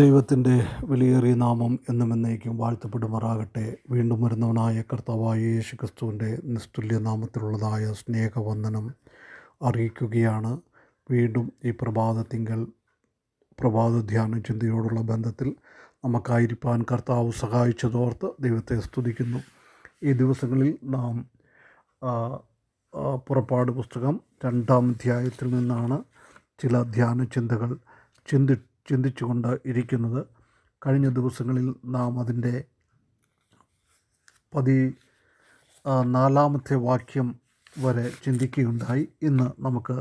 ദൈവത്തിന്റെ വിലയേറിയ നാമം എന്നും എന്നേക്കും വാഴ്ത്തപ്പെടുമാറാകട്ടെ. വീണ്ടും വരുന്നവനായ കർത്താവായ യേശു ക്രിസ്തുവിന്റെ നിസ്തുല്യ നാമത്തിലുള്ളതായ സ്നേഹവന്ദനം അറിയിക്കുകയാണ് വീണ്ടും ഈ പ്രഭാതത്തിങ്കൽ പ്രഭാത ധ്യാന ചിന്തയോടുള്ള ബന്ധത്തിൽ നമുക്കായിരിക്കാൻ കർത്താവ് സഹായിച്ചതോർത്ത് ദൈവത്തെ സ്തുതിക്കുന്നു. ഈ ദിവസങ്ങളിൽ നാം പുറപ്പാട് പുസ്തകം രണ്ടാം അധ്യായത്തിൽ നിന്നാണ് ചില ധ്യാന ചിന്തകൾ ചിന്തി ചിന്തിച്ചുകൊണ്ട് ഇരിക്കുന്നത് കഴിഞ്ഞ ദിവസങ്ങളിൽ നാം അതിന്റെ പതി നാലാമത്തെ വാക്യം വരെ ചിന്തിക്കുകയുണ്ടായി. ഇന്ന് നമുക്ക്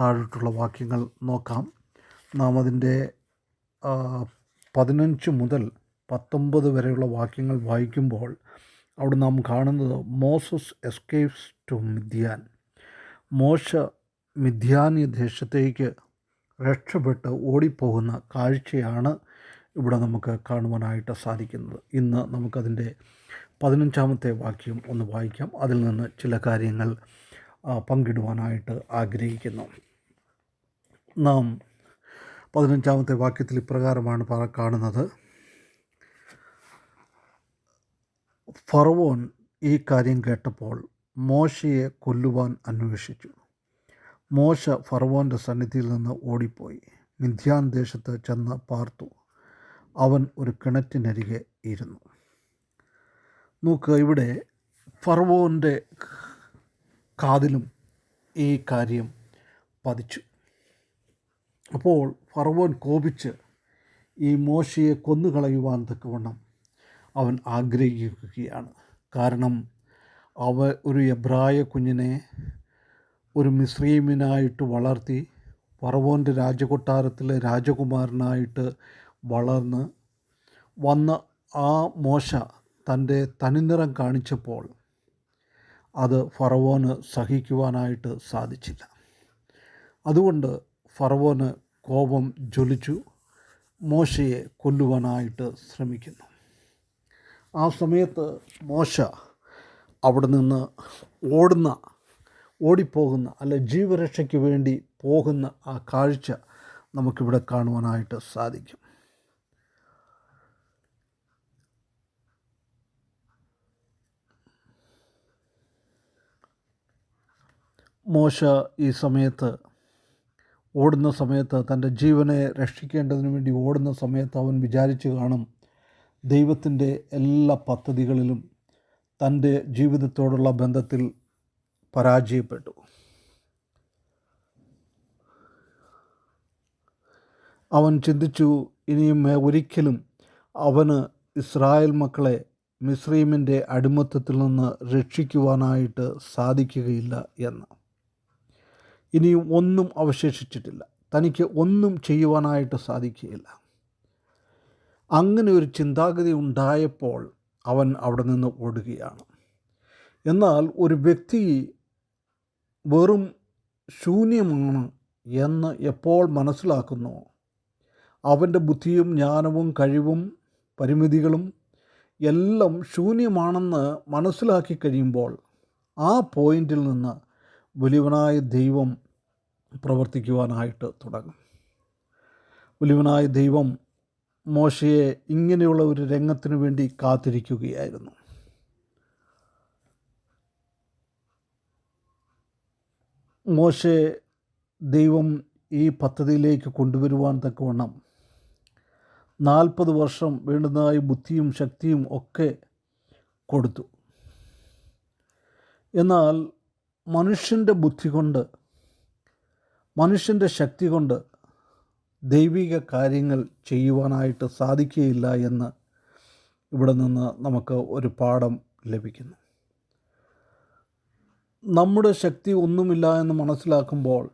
താഴോട്ടുള്ള വാക്യങ്ങൾ നോക്കാം. നാം അതിന്റെ പതിനഞ്ച് മുതൽ പത്തൊമ്പത് വരെയുള്ള വാക്യങ്ങൾ വായിക്കുമ്പോൾ അവിടെ നാം കാണുന്നത് മോസസ് എസ്കേപ്സ് ടു മിഥ്യാൻ മോശ മിഥ്യാനി ദേശത്തേക്ക് രക്ഷപ്പെട്ട് ഓടിപ്പോകുന്ന കാഴ്ചയാണ് ഇവിടെ നമുക്ക് കാണുവാനായിട്ട് സാധിക്കുന്നത്. ഇന്ന് നമുക്കതിന്റെ പതിനഞ്ചാമത്തെ വാക്യം ഒന്ന് വായിക്കാം. അതിൽ നിന്ന് ചില കാര്യങ്ങൾ പങ്കിടുവാനായിട്ട് ആഗ്രഹിക്കുന്നു. നാം പതിനഞ്ചാമത്തെ വാക്യത്തിൽ ഇപ്രകാരമാണ് കാണുന്നത്. ഫറവോൻ ഈ കാര്യം കേട്ടപ്പോൾ മോശയെ കൊല്ലുവാൻ അന്വേഷിച്ചു. മോശ ഫറവോന്റെ സന്നിധിയിൽ നിന്ന് ഓടിപ്പോയി. മിഥ്യാൻ ദേശത്ത് ചെന്ന് പാർത്തു. അവൻ ഒരു കിണറ്റിനരികെ ഇരുന്നു. നോക്കുക ഇവിടെ ഫറവോന്റെ കാതിലും ഈ കാര്യം പതിച്ചു. അപ്പോൾ ഫർവോൻ കോപിച്ച് ഈ മോശയെ കൊന്നുകളയുവാൻ തക്കവണ്ണം അവൻ ആഗ്രഹിക്കുകയാണ്. കാരണം അവ ഒരു എബ്രായ കുഞ്ഞിനെ ഒരു മിസ്ലീമിനായിട്ട് വളർത്തി ഫറവോന്റെ രാജകൊട്ടാരത്തിലെ രാജകുമാരനായിട്ട് വളർന്ന് വന്ന ആ മോശ തന്റെ തനിനിറം കാണിച്ചപ്പോൾ അത് ഫറവോന് സഹിക്കുവാനായിട്ട് സാധിച്ചില്ല. അതുകൊണ്ട് ഫറവോന് കോപം ജ്വലിച്ചു മോശയെ കൊല്ലുവാനായിട്ട് ശ്രമിക്കുന്നു. ആ സമയത്ത് മോശ അവിടെ നിന്ന് ഓടുന്ന ഓടിപ്പോകുന്ന അല്ലെ ജീവരക്ഷയ്ക്ക് വേണ്ടി പോകുന്ന ആ കാഴ്ച നമുക്കിവിടെ കാണുവാനായിട്ട് സാധിക്കും. മോശ ഈ സമയത്ത് ഓടുന്ന സമയത്ത് തന്റെ ജീവനെ രക്ഷിക്കേണ്ടതിന് വേണ്ടി ഓടുന്ന സമയത്ത് അവൻ വിചാരിച്ചു കാണും ദൈവത്തിന്റെ എല്ലാ പദ്ധതികളിലും തന്റെ ജീവിതത്തോടുള്ള ബന്ധത്തിൽ പരാജയപ്പെട്ടു. അവൻ ചിന്തിച്ചു ഇനിയും ഒരിക്കലും അവന് ഇസ്രായേൽ മക്കളെ മിസ്രീമിന്റെ അടിമത്തത്തിൽ നിന്ന് രക്ഷിക്കുവാനായിട്ട് സാധിക്കുകയില്ല എന്ന്. ഇനിയും ഒന്നും അവശേഷിച്ചിട്ടില്ല. തനിക്ക് ഒന്നും ചെയ്യുവാനായിട്ട് സാധിക്കുകയില്ല. അങ്ങനെ ഒരു ചിന്താഗതി ഉണ്ടായപ്പോൾ അവൻ അവിടെ നിന്ന് ഓടുകയാണ്. എന്നാൽ ഒരു വ്യക്തി വെറും ശൂന്യമാണ് എന്ന് എപ്പോൾ മനസ്സിലാക്കുന്നു? അവന്റെ ബുദ്ധിയും ജ്ഞാനവും കഴിവും പരിമിതികളും എല്ലാം ശൂന്യമാണെന്ന് മനസ്സിലാക്കി കഴിയുമ്പോൾ ആ പോയിന്റിൽ നിന്ന് വലിയവനായ ദൈവം പ്രവർത്തിക്കുവാനായിട്ട് തുടങ്ങും. വലിയവനായ ദൈവം മോശയെ ഇങ്ങനെയുള്ള ഒരു രംഗത്തിനു വേണ്ടി കാത്തിരിക്കുകയായിരുന്നു. മോശെ ദൈവം ഈ പദ്ധതിയിലേക്ക് കൊണ്ടുവരുവാൻ തക്കവണ്ണം നാൽപ്പത് വർഷം വേണ്ടുന്നതായി ബുദ്ധിയും ശക്തിയും ഒക്കെ കൊടുത്തു. എന്നാൽ മനുഷ്യന്റെ ബുദ്ധി കൊണ്ട് മനുഷ്യന്റെ ശക്തി കൊണ്ട് ദൈവിക കാര്യങ്ങൾ ചെയ്യുവാനായിട്ട് സാധിക്കുകയില്ല എന്ന് ഇവിടെ നിന്ന് നമുക്ക് ഒരു പാഠം ലഭിക്കുന്നു. നമ്മുടെ ശക്തി ഒന്നുമില്ല എന്ന് മനസ്സിലാക്കുമ്പോൾ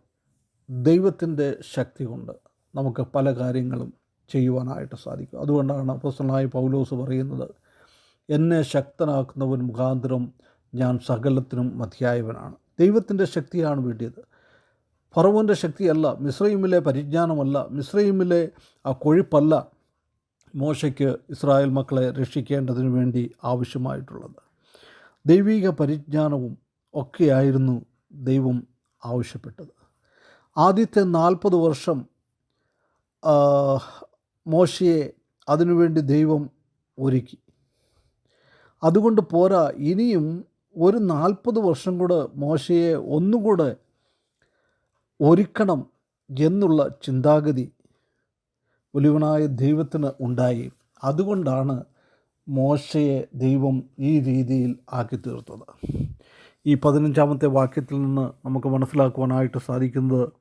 ദൈവത്തിന്റെ ശക്തി കൊണ്ട് നമുക്ക് പല കാര്യങ്ങളും ചെയ്യുവാനായിട്ട് സാധിക്കും. അതുകൊണ്ടാണ് അപ്പോസ്തലനായ പൗലോസ് പറയുന്നത് എന്നെ ശക്തനാക്കുന്നവൻ മുഖാന്തരം ഞാൻ സകലത്തിനും മതിയായവനാണ്. ദൈവത്തിന്റെ ശക്തിയാണ് വേണ്ടിയത്. പറവന്റെ ശക്തിയല്ല മിസ്രൈമിലെ പരിജ്ഞാനമല്ല മിസ്രൈമിലെ ആ കൊഴുപ്പല്ല മോശയ്ക്ക് ഇസ്രായേൽ മക്കളെ രക്ഷിക്കേണ്ടതിന് വേണ്ടി ആവശ്യമായിട്ടുള്ളത്. ദൈവിക പരിജ്ഞാനവും ഒക്കെയായിരുന്നു ദൈവം ആവശ്യപ്പെട്ടത്. ആദ്യത്തെ നാൽപ്പത് വർഷം മോശയെ അതിനുവേണ്ടി ദൈവം ഒരുക്കി. അതുകൊണ്ട് പോരാ ഇനിയും ഒരു നാൽപ്പത് വർഷം കൂടെ മോശയെ ഒന്നുകൂടെ ഒരുക്കണം എന്നുള്ള ചിന്താഗതി ഒലിവനായ ദൈവത്തിന് ഉണ്ടായി. അതുകൊണ്ടാണ് മോശയെ ദൈവം ഈ രീതിയിൽ ആക്കി തീർത്തത് ഈ പതിനഞ്ചാമത്തെ വാക്യത്തിൽ നിന്ന് നമുക്ക് മനസ്സിലാക്കുവാനായിട്ട് സാധിക്കുന്നത്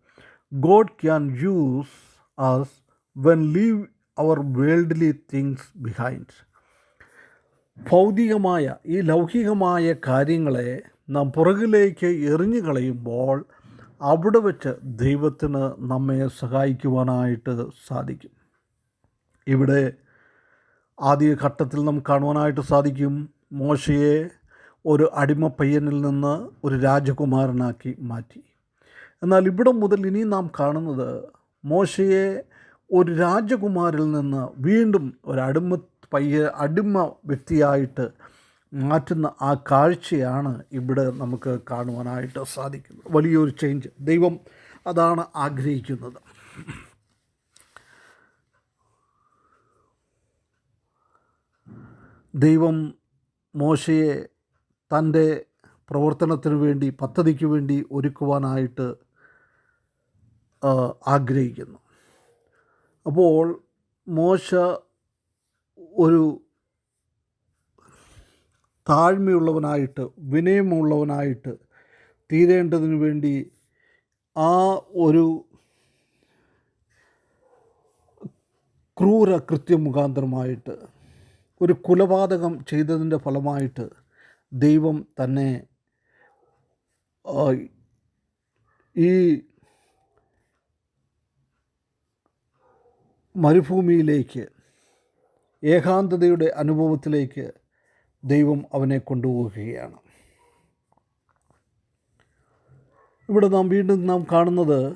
God can use us when leave our worldly things behind ഭൗതികമായ ഈ ലൗകികമായ കാര്യങ്ങളെ നാം പുറകിലേക്ക് എറിഞ്ഞു കളയുമ്പോൾ അവിടെ വെച്ച് ദൈവത്തിന് നമ്മെ സഹായിക്കുവാനായിട്ട് സാധിക്കും. ഇവിടെ ആദ്യ ഘട്ടത്തിൽ നാം കാണുവാനായിട്ട് സാധിക്കും മോശയെ ഒരു അടിമ പയ്യനിൽ നിന്ന് ഒരു രാജകുമാരനാക്കി മാറ്റി. എന്നാൽ ഇവിടെ മുതൽ ഇനി നാം കാണുന്നത് മോശയെ ഒരു രാജകുമാരിൽ നിന്ന് വീണ്ടും ഒരു അടിമ പയ്യ അടിമ വ്യക്തിയായിട്ട് മാറ്റുന്ന ആ കാഴ്ചയാണ് ഇവിടെ നമുക്ക് കാണുവാനായിട്ട് സാധിക്കുന്നത് വലിയൊരു ചേഞ്ച് ദൈവം അതാണ് ആഗ്രഹിക്കുന്നത്. ദൈവം മോശയെ തന്റെ പ്രവർത്തനത്തിന് വേണ്ടി പദ്ധതിക്ക് വേണ്ടി ഒരുക്കുവാനായിട്ട് ആഗ്രഹിക്കുന്നു. അപ്പോൾ മോശ ഒരു താഴ്മയുള്ളവനായിട്ട് വിനയമുള്ളവനായിട്ട് തീരേണ്ടതിന് വേണ്ടി ആ ഒരു ക്രൂര കൃത്യം മുഖാന്തരമായിട്ട് ഒരു കുലപാതകം ചെയ്തതിന്റെ ഫലമായിട്ട് ദൈവം തന്നെ ഈ മരുഭൂമിയിലേക്ക് ഏകാന്തതയുടെ അനുഭവത്തിലേക്ക് ദൈവം അവനെ കൊണ്ടുപോവുകയാണ്. ഇവിടെ നാം വീണ്ടും നാം കാണുന്നത്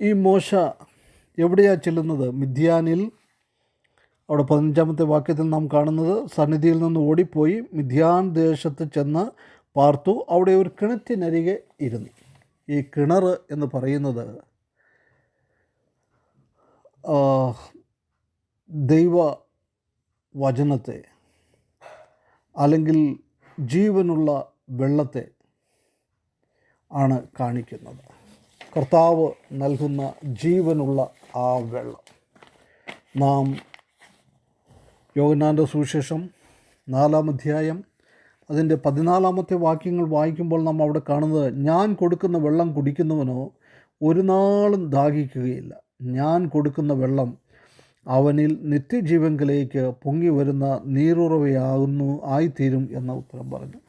ഈ മോശ എവിടെയാണ് ചെല്ലുന്നത്? മിഥ്യാനിൽ അവിടെ പതിനഞ്ചാമത്തെ വാക്യത്തിൽ നാം കാണുന്നത് സന്നിധിയിൽ നിന്ന് ഓടിപ്പോയി മിഥ്യാൻ ദേശത്ത് ചെന്ന് പാർത്തു. അവിടെ ഒരു കിണറ്റിനരികെ ഇരുന്നു. ഈ കിണർ എന്ന് പറയുന്നത് ദൈവ വചനത്തെ അല്ലെങ്കിൽ ജീവനുള്ള വെള്ളത്തെ ആണ് കാണിക്കുന്നത്. കർത്താവ് നൽകുന്ന ജീവനുള്ള ആ വെള്ളം. നാം യോഗനാന്റെ സുവിശേഷം നാലാം അധ്യായം. അതിന്റെ പതിനാലാമത്തെ വാക്യങ്ങൾ വായിക്കുമ്പോൾ നാം അവിടെ കാണുന്നത് ഞാൻ കൊടുക്കുന്ന വെള്ളം കുടിക്കുന്നവനോ ഒരു നാളും ദാഹിക്കുകയില്ല. ഞാൻ കൊടുക്കുന്ന വെള്ളം അവനിൽ നിത്യജീവങ്കിലേക്ക് പൊങ്ങി വരുന്ന നീരുറവയാകുന്നു ആയിത്തീരും എന്ന ഉത്തരം പറഞ്ഞു.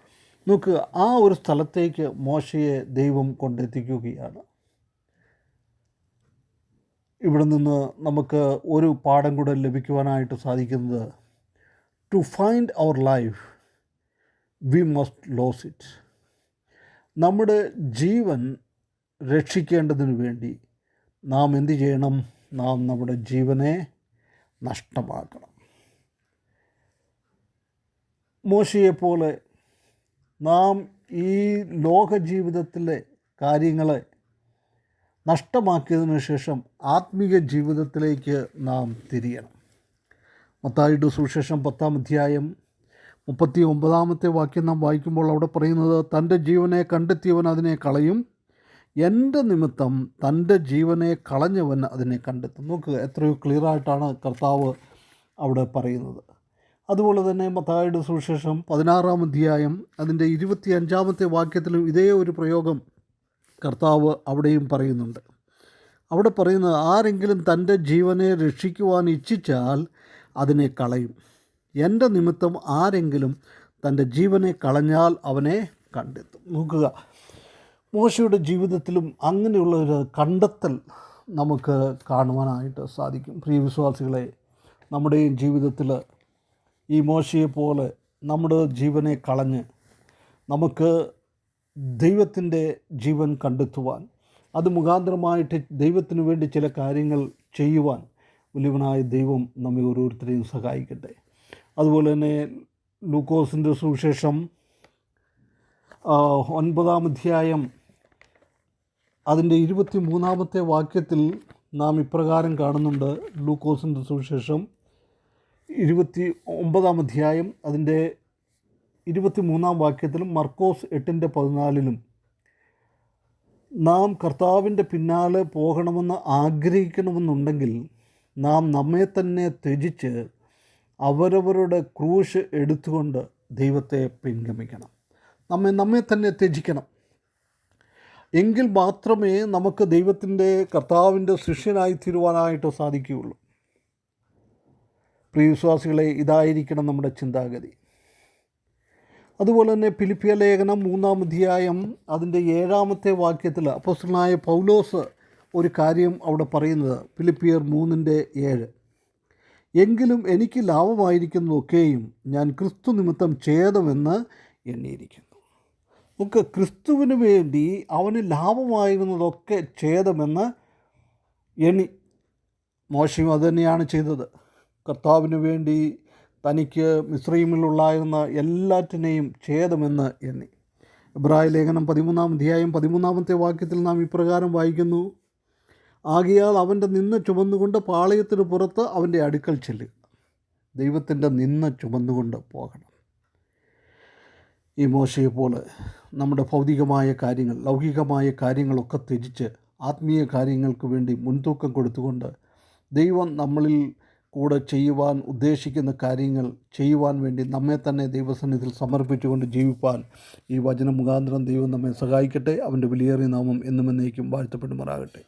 നോക്കുക ആ ഒരു സ്ഥലത്തേക്ക് മോശയെ ദൈവം കൊണ്ടെത്തിക്കുകയാണ്. ഇവിടെ നിന്ന് നമുക്ക് ഒരു പാഠം കൂടെ ലഭിക്കുവാനായിട്ട് സാധിക്കുന്നത് to find our life we must lose it നമ്മുടെ ജീവൻ രക്ഷിക്കേണ്ടതിന് വേണ്ടി നാം എന്തു ചെയ്യണം? നാം നമ്മുടെ ജീവനെ നഷ്ടമാക്കണം. മോശയെപ്പോലെ നാം ഈ ലോക ജീവിതത്തിലെ കാര്യങ്ങളെ നഷ്ടമാക്കിയതിനു ശേഷം ആത്മീയ ജീവിതത്തിലേക്ക് നാം തിരിയണം. മത്തായിട്ട് സുശേഷം പത്താം അധ്യായം മുപ്പത്തി ഒമ്പതാമത്തെ വാക്യം നാം വായിക്കുമ്പോൾ അവിടെ പറയുന്നത് തന്റെ ജീവനെ കണ്ടെത്തിയവൻ അതിനെ കളയും. എന്റെ നിമിത്തം തന്റെ ജീവനെ കളഞ്ഞവൻ അതിനെ കണ്ടെത്തും. നോക്കുക എത്രയോ ക്ലിയറായിട്ടാണ് കർത്താവ് അവിടെ പറയുന്നത്. അതുപോലെ തന്നെ മത്തായുടെ സുവിശേഷം പതിനാറാം അധ്യായം അതിന്റെ ഇരുപത്തി അഞ്ചാമത്തെ വാക്യത്തിലും ഇതേ ഒരു പ്രയോഗം കർത്താവ് അവിടെയും പറയുന്നുണ്ട്. അവിടെ പറയുന്നത് ആരെങ്കിലും തന്റെ ജീവനെ രക്ഷിക്കുവാൻ ഇച്ഛിച്ചാൽ അതിനെ കളയും. എന്റെ നിമിത്തം ആരെങ്കിലും തന്റെ ജീവനെ കളഞ്ഞാൽ അവനെ കണ്ടെത്തും. നോക്കുക മോശയുടെ ജീവിതത്തിലും അങ്ങനെയുള്ള ഒരു കണ്ടെത്തൽ നമുക്ക് കാണുവാനായിട്ട് സാധിക്കും. പ്രിയ വിശ്വാസികളെ നമ്മുടെയും ജീവിതത്തിൽ ഈ മോശയെ പോലെ നമ്മുടെ ജീവനെ കളഞ്ഞ് നമുക്ക് ദൈവത്തിന്റെ ജീവൻ കണ്ടെത്തുവാൻ അത് മുഖാന്തരമായിട്ട് ദൈവത്തിന് വേണ്ടി ചില കാര്യങ്ങൾ ചെയ്യുവാൻ വലിയവനായ ദൈവം നമ്മെ ഓരോരുത്തരെയും സഹായിക്കട്ടെ. അതുപോലെ തന്നെ ലൂക്കോസിന്റെ സുവിശേഷം ഒൻപതാം അധ്യായം അതിന്റെ ഇരുപത്തി മൂന്നാമത്തെ വാക്യത്തിൽ നാം ഇപ്രകാരം കാണുന്നുണ്ട്. ലൂക്കോസിന്റെ സുവിശേഷം ഇരുപത്തി ഒമ്പതാം അധ്യായം അതിന്റെ ഇരുപത്തി മൂന്നാം വാക്യത്തിലും മർക്കോസ് എട്ടിന്റെ പതിനാലിലും നാം കർത്താവിന്റെ പിന്നാലെ പോകണമെന്ന് ആഗ്രഹിക്കണമെന്നുണ്ടെങ്കിൽ നാം നമ്മെ തന്നെ ത്യജിച്ച് അവരവരുടെ ക്രൂശ് എടുത്തുകൊണ്ട് ദൈവത്തെ പിൻഗമിക്കണം. നമ്മെ നമ്മെ തന്നെ ത്യജിക്കണം. എങ്കിൽ മാത്രമേ നമുക്ക് ദൈവത്തിന്റെ കർത്താവിന്റെ ശിഷ്യനായി തീരുവാനായിട്ട് സാധിക്കുകയുള്ളൂ. പ്രിയവിശ്വാസികളെ ഇതായിരിക്കണം നമ്മുടെ ചിന്താഗതി. അതുപോലെ തന്നെ ഫിലിപ്പിയ ലേഖനം മൂന്നാം അധ്യായം അതിന്റെ ഏഴാമത്തെ വാക്യത്തിൽ അപ്പോസ്റ്റലായ പൗലോസ് ഒരു കാര്യം അവിടെ പറയുന്നത് ഫിലിപ്പിയർ മൂന്നിന്റെ ഏഴ്. എങ്കിലും എനിക്ക് ലാഭമായിരിക്കുന്നതൊക്കെയും ഞാൻ ക്രിസ്തു നിമിത്തം ഛേദമെന്ന് എണ്ണിയിരിക്കുന്നു. നമുക്ക് ക്രിസ്തുവിന് വേണ്ടി അവന് ലാഭമായിരുന്നതൊക്കെ ഛേദമെന്ന് എണ്ണി മോശയും അതുതന്നെയാണ് ചെയ്തത്. കർത്താവിന് വേണ്ടി തനിക്ക് മിശ്രീമിലുള്ളായിരുന്ന എല്ലാറ്റിനെയും ഛേദമെന്ന് എണ്ണി. ഇബ്രാഹിം ലേഖനം പതിമൂന്നാം അധ്യായം പതിമൂന്നാമത്തെ വാക്യത്തിൽ നാം ഇപ്രകാരം വായിക്കുന്നു. ആകിയാൽ അവന്റെ നിന്ന് ചുമന്നുകൊണ്ട് പാളയത്തിന് പുറത്ത് അവന്റെ അടുക്കൽ ചെല്ലുക. ദൈവത്തിന്റെ നിന്ന് ചുമന്നുകൊണ്ട് പോകണം. ഈ മോശയെ പോലെ നമ്മുടെ ഭൗതികമായ കാര്യങ്ങൾ ലൗകികമായ കാര്യങ്ങളൊക്കെ ത്യജിച്ച് ആത്മീയ കാര്യങ്ങൾക്ക് വേണ്ടി മുൻതൂക്കം കൊടുത്തുകൊണ്ട് ദൈവം നമ്മളിൽ കൂടെ ചെയ്യുവാൻ ഉദ്ദേശിക്കുന്ന കാര്യങ്ങൾ ചെയ്യുവാൻ വേണ്ടി നമ്മെ തന്നെ ദൈവസന്നിധിയിൽ സമർപ്പിച്ചുകൊണ്ട് ജീവിപ്പാൻ ഈ വചന മുഖാന്തരം ദൈവം നമ്മെ സഹായിക്കട്ടെ. അവന്റെ വിലയേറിയ നാമം എന്നും എന്നേക്കും വാഴ്ത്തപ്പെടുമാറാകട്ടെ.